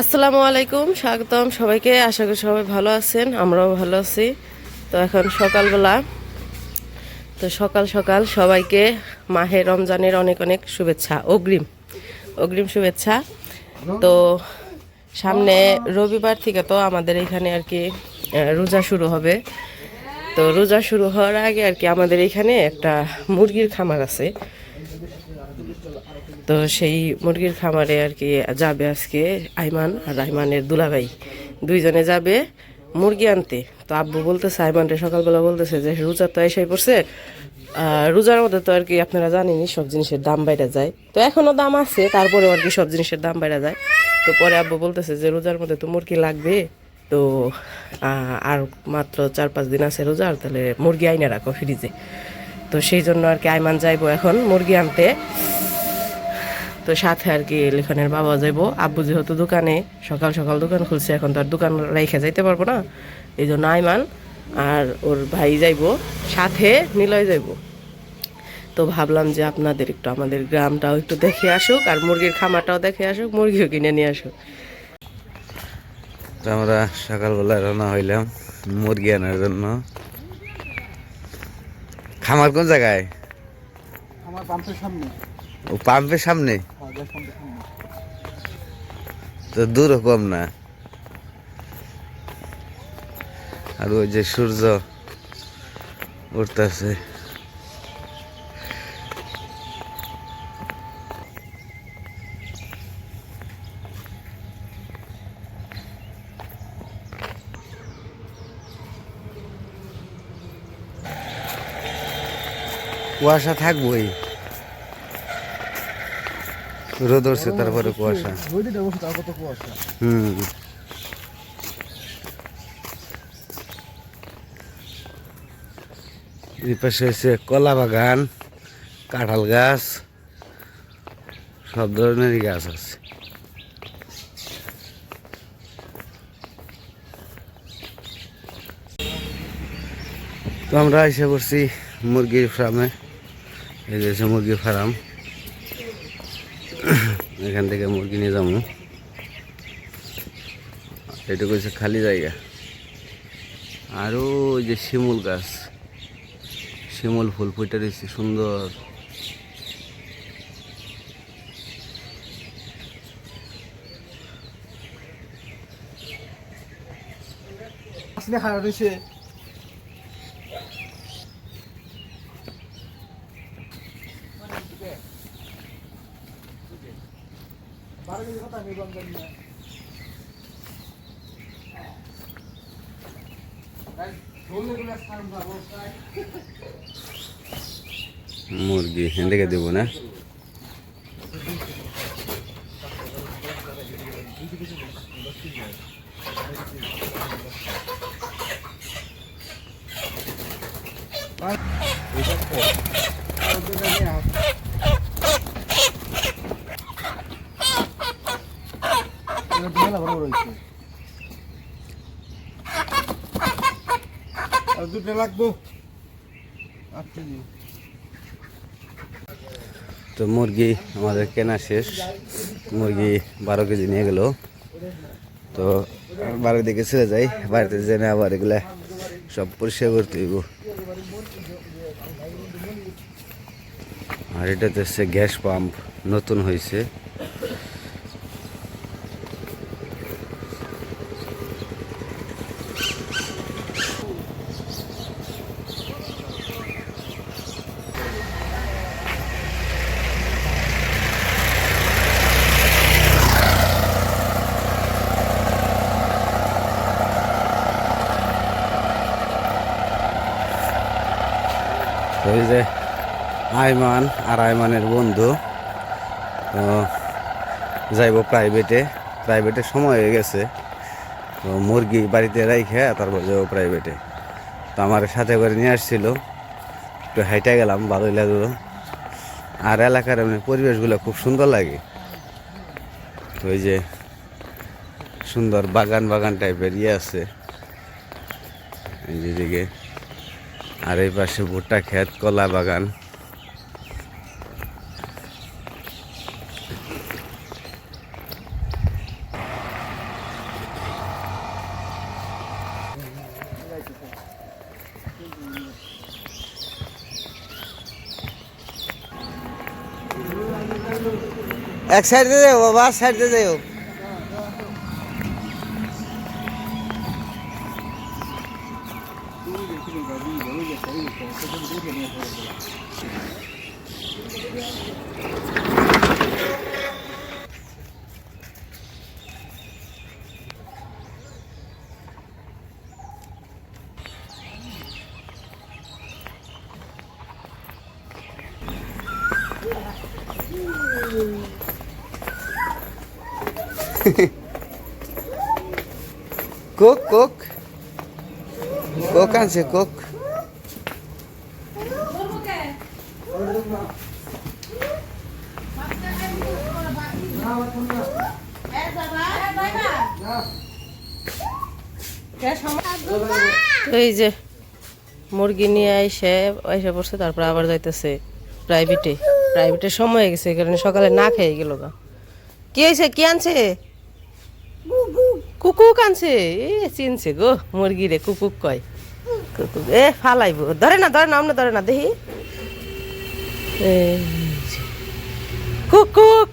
আসসালামু আলাইকুম, স্বাগতম সবাইকে। আশা করি সবাই ভালো আছেন, আমরাও ভালো আছি। তো এখন সকালবেলা, তো সকাল সকাল সবাইকে মাহে রমজানের অনেক অনেক শুভেচ্ছা, অগ্রিম অগ্রিম শুভেচ্ছা। তো সামনে রবিবার থেকে তো আমাদের এখানে আর কি রোজা শুরু হবে। তো রোজা শুরু হওয়ার আগে আর কি আমাদের এখানে একটা মুরগির খামার আছে। তো সেই মুরগির খামারে আর কি যাবে আজকে আইমান আর আইমানের দুলাভাই। দুইজনে যাবে মুরগি আনতে। তো আব্বু বলতেছে আইমানরে সকালবেলা বলতেছে যে, রোজা তো এসে পড়ছে। রোজার মধ্যে তো আর কি আপনারা জানেনই, সব জিনিসের দাম বাইরে যায়। তো এখনও দাম আছে, তারপরেও আর কি সব জিনিসের দাম বাইরে যায়। তো পরে আব্বু বলতেছে যে, রোজার মধ্যে তো মুরগি লাগবে। তো আর মাত্র চার পাঁচ দিন আছে রোজার তাহলে মুরগি আইনে রাখো ফ্রিজে তো সেই জন্য আর কি আইমান যাইবো এখন মুরগি আনতে। তো সাথে আর কি লিখনের বাবা যাইব। আব্বু যেহেতু দোকানে সকাল সকাল দোকান খুলছে এখন তো আর দোকান রেখে যাইতে পারব না। এই জন্য আইমান আর ওর ভাই যাইব সাথে নিলয় যাইব। তো ভাবলাম যে আপনাদের একটু আমাদের গ্রামটাও একটু দেখে আসুক আর মুরগির খামারটাও দেখে আসুক মুরগিও কিনে নিয়ে আসুক। তো আমরা সকালবেলা রওনা হইলাম মুরগি আনার জন্য। খামার কোন জায়গায়? আমার পাম্পের সামনে। ও পাম্পের সামনে? তো দূরও কম না। আর ওই যে সূর্য উঠতেছে। কুয়াশা থাকবই। রোদ উঠছে, তারপরে কুয়াশা। হুম। এই পাশে হচ্ছে কলা বাগান, কাঁঠাল গাছ, সব ধরনেরই গাছ আছে। তো আমরা এসে করছি মুরগির ফার্মে এই যে হচ্ছে মুরগির ফার্ম এখান থেকে মুরগি নিয়ে যাব। এটুকু হচ্ছে খালি জায়গা। আরও ওই যে শিমুল গাছ। শিমুল ফুল ফুটে রয়েছে, সুন্দর। খারাপ রয়েছে। মুরগি থেকে দেবো না? লাগবো আচ্ছা তো মুরগি আমাদের কেনা শেষ। মুরগি বারো কেজি নিয়ে গেল। তো বারো দিকে ছেড়ে যাই। বাড়িতে জেনে আবার এগুলা সব পরিষ্কার করতে হইব। আর এটাতে হচ্ছে গ্যাস পাম্প নতুন হয়েছে এই যে আইমান আর আয়মানের বন্ধু। তো যাইব প্রাইভেটে প্রাইভেটে সময় হয়ে গেছে। তো মুরগি বাড়িতে রাইখে, তারপর যাব প্রাইভেটে তো আমার সাথে করে নিয়ে আসছিল। একটু হাইটে গেলাম, ভালোই লাগল। আর এলাকার এমনি পরিবেশগুলো খুব সুন্দর লাগে। ওই যে সুন্দর বাগান বাগান টাইপের ইয়ে আছে। আর এই পাশে ভুট্টা খেত কলা বাগান। এক সাইডে যাও বাবা সাইডে যাও কোক কোক কোক আনছে কোক এই যে মুরগি নিয়ে আইসে আইসে পড়ছে তারপর আবার যাইতেছে প্রাইভেটে প্রাইভেটে সময় হয়ে গেছে কারণে সকালে না খেয়ে গেল গা। কি হয়েছে কি আনছে? কুকুক আনছে? এ চিনছে গো মুরগি রে কুকুক কয়। এ, ফালাইব। ধরে না ধরে না আমরা ধরে না, দেখি। কুকুক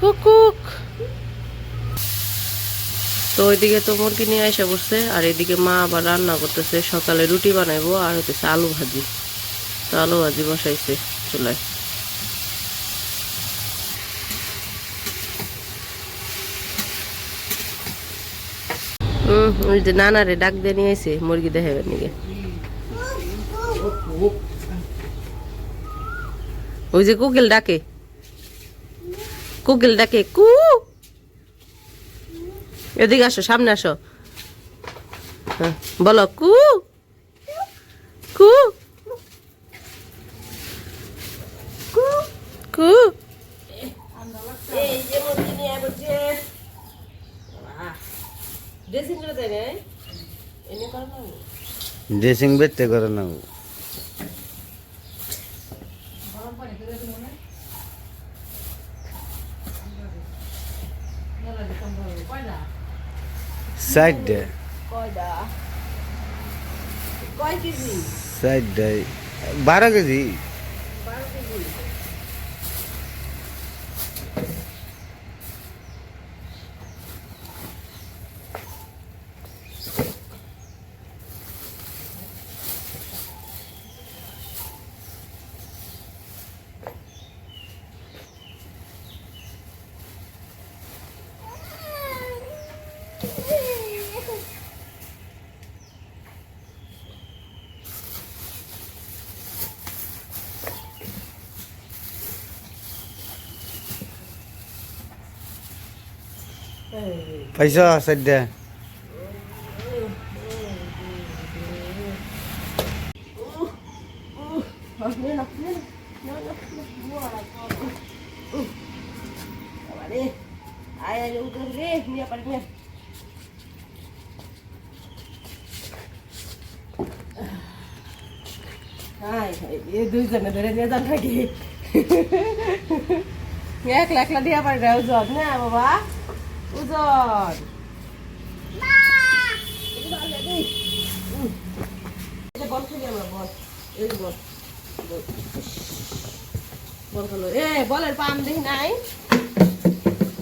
কুকুক তো ওইদিকে তো মুরগি নিয়ে এসে বসছে আর এদিকে মা আবার রান্না করতেছে, সকালে রুটি বানাইবো, আর হতেছে আলু ভাজি। তো আলু ভাজি বসাইছে চুলায়। হুম ওই যে নানা রে ডাক দিয়ে নিয়ে এসে মুরগি দেখাবেন নিকে ওই যে কুকিল ডাকে। কুকিল ডাকে কু! এদিকে আসো সামনে আসো। হ্যাঁ, বলো কু! কু! কু এই যে মুরগি নিয়ে বলছে ড্রেসিং করে দেয় রে এনে করো না ড্রেসিং বেরতে করে না সাইডে কয়টা কয় কেজি? সাইডে বারো কেজি। পয়সা সাইডে আয় আয় উঠে রে নিয়ে পারি নিয়ে হাই হাই এ দুইজনে ধরে নিয়ে যান নাকি একলা একলা দিয়া পারি না ওজন না বাবা ওজন বল খেলি আমরা, বল। খেলো। এ, বলের পাম দেখি নাই?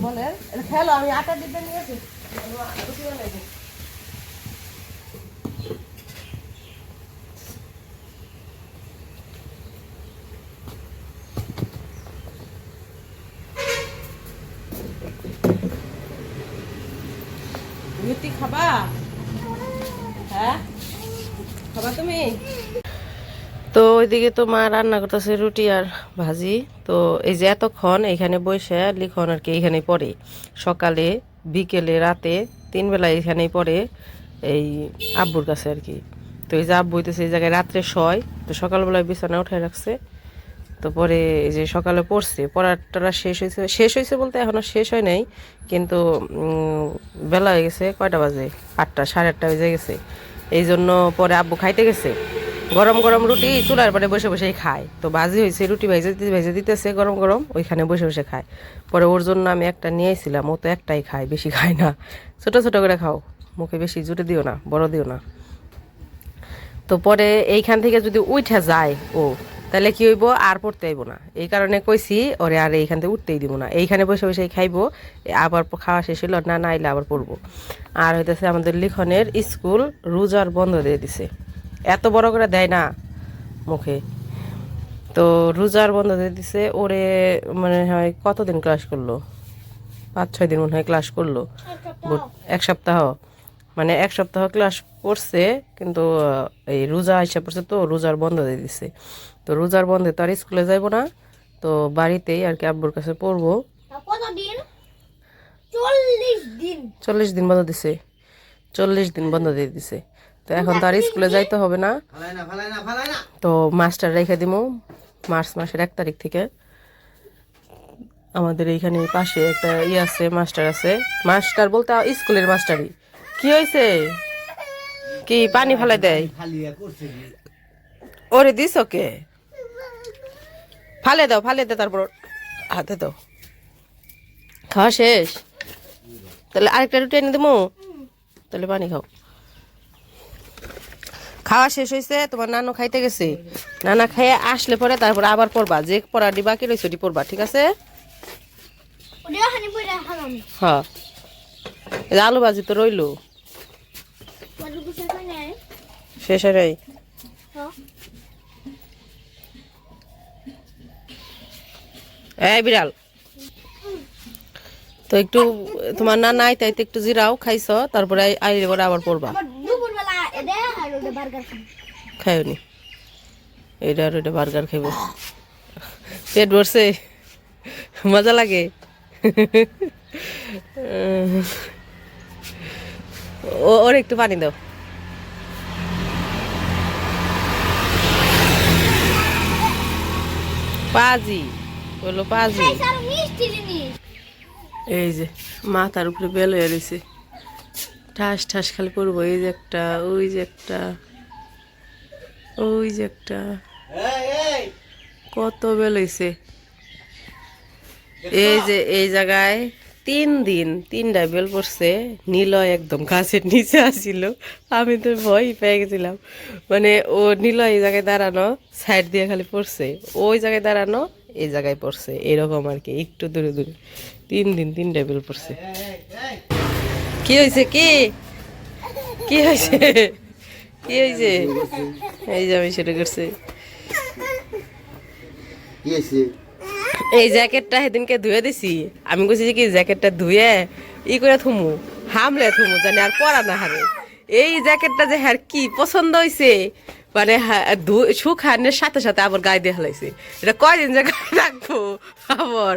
বলের? খেলো, আমি আটা দিতে নিয়েছি। আসি রুটি বানাই রুটি খাবা? হ্যাঁ? খাবা তুমি? তো ওইদিকে তো মা রান্না করতেছে রুটি আর ভাজি। তো এই যে এতক্ষণ এখানে বসে লিখন আর কি এইখানেই পড়ে। সকালে, বিকেলে, রাতে, তিন বেলা এখানেই পড়ে এই আব্বুর কাছে আর কি। তো এই যে আব্বু হইতেছে এই জায়গায় রাত্রে শয়, তো সকালবেলায় বিছানা উঠায় রাখছে। তো পরে এই যে সকালে পড়ছে, পড়াটা শেষ হয়েছে। শেষ হয়েছে বলতে এখনও শেষ হয় নাই, কিন্তু বেলা হয়ে গেছে কয়টা বাজে? আটটা, সাড়ে আটটা বেজে গেছে। এই জন্য পরে আব্বু খাইতে গেছে। গরম গরম রুটি চুলার পরে বসে বসেই খায়। তো ভাজি হয়েছে, রুটি ভেজে দিতে, ভেজে দিতেছে গরম গরম, ওইখানে বসে বসে খায়। পরে ওর জন্য আমি একটা নিয়েছিলাম ও তো একটাই খায়, বেশি খায় না। ছোট ছোট করে খাও, মুখে বেশি জুটে দিও না, বড় দিও না। তো পরে এইখান থেকে যদি উঠে যায় ও তাহলে কি হইব? আর পড়তে আইব না। এই কারণে কইছি ওরে আর এইখান থেকে উঠতেই দিব না। এইখানে বসে বসে খাইবো আবার খাওয়া শেষ হইল না না আবার পড়ব। আর হইতেছে আমাদের লিখনের স্কুল রোজার বন্ধ দিয়ে দিছে। এত বড় করে দেয় না মুখে। তো রোজার বন্ধ দিয়ে দিছে ওরে মানে হয় কতদিন ক্লাস করল? পাঁচ ছয় দিন মনে হয় ক্লাস করল। এক সপ্তাহ। মানে এক সপ্তাহ ক্লাস করছে কিন্তু এই রোজা হিসাব করছে তো রোজার বন্ধ দিয়ে দিছে। তো রোজার বন্ধে তো আর স্কুলে যাইব না তো বাড়িতেই আর কি আব্বুর কাছে পড়ব। চল্লিশ দিন। বন্ধ দিছে চল্লিশ দিন বন্ধ দিয়ে দিছে। তো এখন তো আর স্কুলে যাইতে হবে না। তো মাস্টার রেখে দিব মার্চ মাসের এক তারিখ থেকে। আমাদের এইখানে পাশে একটা ই আছে মাস্টার আছে। মাস্টার বলতে স্কুলের মাস্টারই। কি হয়েছে কি পানি ফেলাই দেয়? ওরে দিস ওকে ফালে দাও ফালে দে তারপর হাতে দাও। খাওয়া শেষ? তাহলে আরেকটা রুটি এনে দেবো? তাহলে পানি খাও। খাওয়া শেষ হয়েছে তোমার নানু খাইতে গেছে। নানা খেয়ে আসলে পরে তারপর আবার পড়বা যে পড়াটি বাকি রয়েছে ওটি পড়বা ঠিক আছে? হ্যাঁ। আলু ভাজি তো রইল। শেষ হয়। এই বিড়াল। তো একটু তোমার নানা আইতে আইতে একটু জিরাও খাইছ তারপরে আই- আইলে পরে আবার পড়বা আবার দুপুরবেলা এটা আর ওটা বার্গার খান খাইও নি এইটা আর ওইটা বার্গার খাইব। পেট ভরছে। মজা লাগে। ওর একটু পানি দাও। পাজি। বলল পাজি। এই যে মাথার উপরে বেল হয়ে রয়েছে ঠাস ঠাস খালি পড়ব এই যে একটা ওই যে একটা ওই যে একটা। কত বেল হয়েছে এই যে এই জায়গায় তিন দিন তিনটা বেল পড়ছে। নীলয় একদম গাছের নিচে আসছিল আমি তো ভয় পেয়ে গেছিলাম। মানে ও নীলয় এই জায়গায় দাঁড়ানো সাইড দিয়ে খালি পড়ছে। ওই জায়গায় দাঁড়ানো এই জায়গায় পড়ছে এরকম আর কি একটু দূরে দূরে। তিন দিন তিনটা বেল পড়ছে। কি হয়েছে কি? কি হয়েছে কি হয়েছে এই যে আমি সেটা করছে। এই জ্যাকেটটা সেদিনকে ধুয়ে দিছি। আমি কইছি যে কি জ্যাকেটটা ধুয়ে ই করে থুমু হামলে থুমু জানি আর পরা না হারে। এই জ্যাকেটটা যে হ্যার কি পছন্দ হয়েছে মানে শুকানোর সাথে সাথে আবার গায়ে দিয়ে হালাইছে। এটা কয়দিন যে গায়ে রাখব আবার।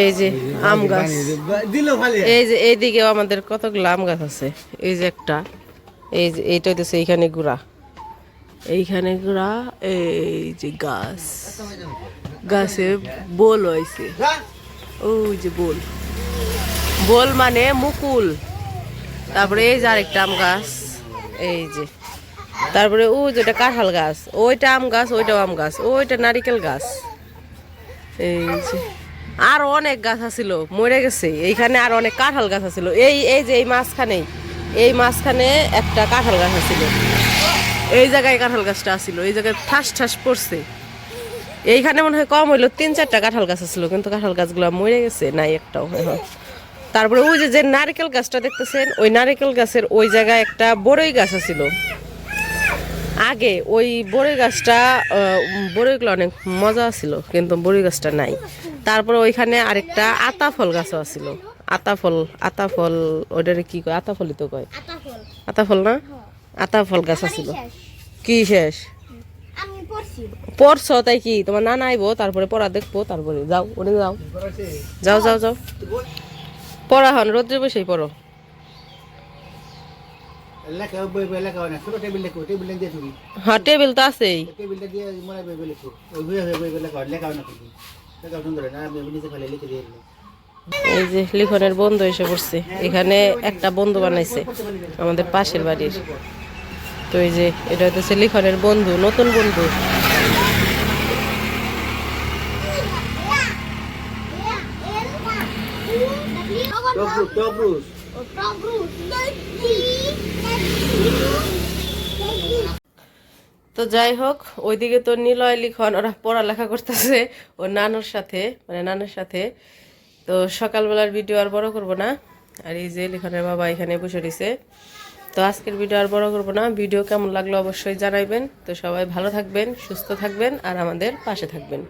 এই যে আম গাছ। এই যে এইদিকেও আমাদের কতগুলো আম গাছ আছে। এই যে একটা এই যে এইটা হইতেছে এইখানে গুড়া। এইখানে গুড়া এই যে গাছ। গাছে বোল হয়েছে ওই যে বোল। বোল মানে মুকুল। তারপরে এই যে আরেকটা আম গাছ। এই যে। তারপরে ওই যেটা কাঁঠাল গাছ। ওইটা আম গাছ, ওইটাও আম গাছ। ওইটা নারিকেল গাছ। এই যে। আর অনেক গাছ আছিল, মরে গেছে। এইখানে আর অনেক কাঁঠাল গাছ আছিল। এই এই যে এই মাঝখানে এই মাঝখানে একটা কাঁঠাল গাছ আছিল। এই জায়গায় কাঁঠাল গাছটা আছিল। এই জায়গায় ঠাস ঠাস পড়ছে। এইখানে মনে হয় কম হইল, তিন চারটা কাঁঠাল গাছ আছিল, কিন্তু কাঁঠাল গাছগুলো মরে গেছে, নাই একটাও। এখন তারপরে ওই যে যে নারকেল গাছটা দেখতেছেন, ওই নারকেল গাছের ওই জায়গায় একটা বড়ই গাছ আছিল। আগে ওই বড়ই গাছটা বড়ইগুলো অনেক মজা ছিল কিন্তু বড়ই গাছটা নাই। তারপরে ওইখানে আরেকটা আতা ফল গাছও আছিল। আতা ফল আতা ফল ওইটারে কি কয়? আতা ফলই তো কয়। আতা ফল না? আতা ফল গাছ আছিল। কি শেষ? পড়ছি তাই কি? তোমার নানা আইবো, তারপরে পড়া দেখব, তারপরে যাও, ওরে যাও। যাও যাও যাও। পড়া হন রোদ্রে বসেই পড়ো। হয় টেবিল তো আছেই। এই যে লিখনের বন্ধু এসে পড়ছে। এখানে একটা বন্ধু বানাইছে আমাদের পাশের বাড়ির। তো এই যে এটা হচ্ছে লিখনের বন্ধু নতুন বন্ধু। তো যাই হোক, ওইদিকে তো নিলয় লিখন, ওরা পড়ালেখা করতেছে ও নানুর সাথে মানে নানুর সাথে। তো সকালবেলার ভিডিও আর বড় করব না। আর এই যে লিখনের বাবা এখানে বসে রয়েছে। তো আজকের ভিডিও আর বড় করব না। ভিডিও কেমন লাগল অবশ্যই জানাইবেন। তো সবাই ভালো থাকবেন, সুস্থ থাকবেন, আর আমাদের পাশে থাকবেন।